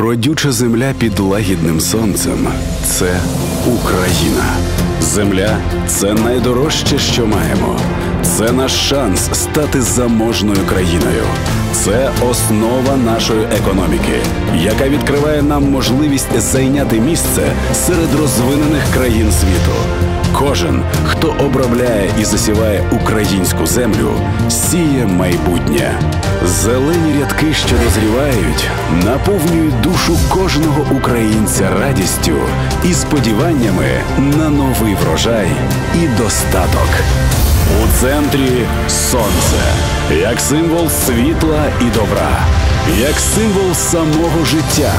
Родюча земля під лагідним сонцем це Україна. Земля це найдорожче, що маємо. Це наш шанс стати заможною країною. Це основа нашої економіки, яка відкриває нам можливість зайняти місце серед розвинених країн світу. Кожен, хто обробляє і засіває українську землю, сіє майбутнє. Зелені рядки, що дозрівають, наповнюють душу кожного українця радістю і сподіваннями на новий врожай і достаток. У центрі сонце, як символ світла і добра, як символ самого життя.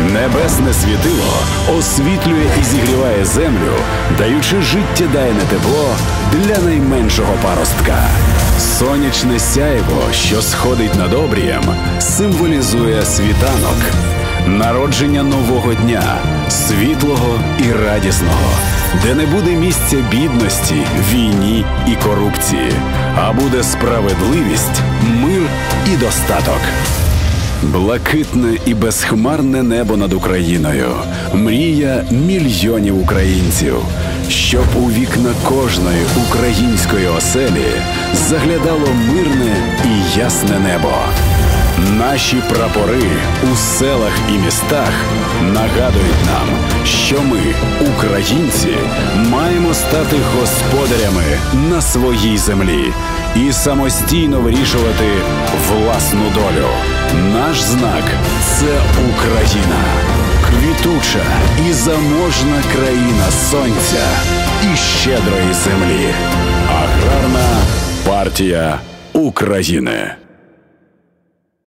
Небесне світило освітлює і зігріває землю, даючи життєдайне тепло для найменшого паростка. Сонячне сяйво, що сходить над обрієм, символізує світанок, народження нового дня, світлого і радісного, де не буде місця бідності, війні і корупції, а буде справедливість, мир і достаток. Блакитне і безхмарне небо над Україною, мрія мільйонів українців, щоб у вікна кожної української оселі заглядало мирне і ясне небо. Наші прапори у селах і містах нагадують нам, що ми, українці, маємо стати господарями на своїй землі і самостійно вирішувати власну долю. Наш знак це Україна, квітуча і заможна країна сонця і щедрої землі. Аграрна партія України.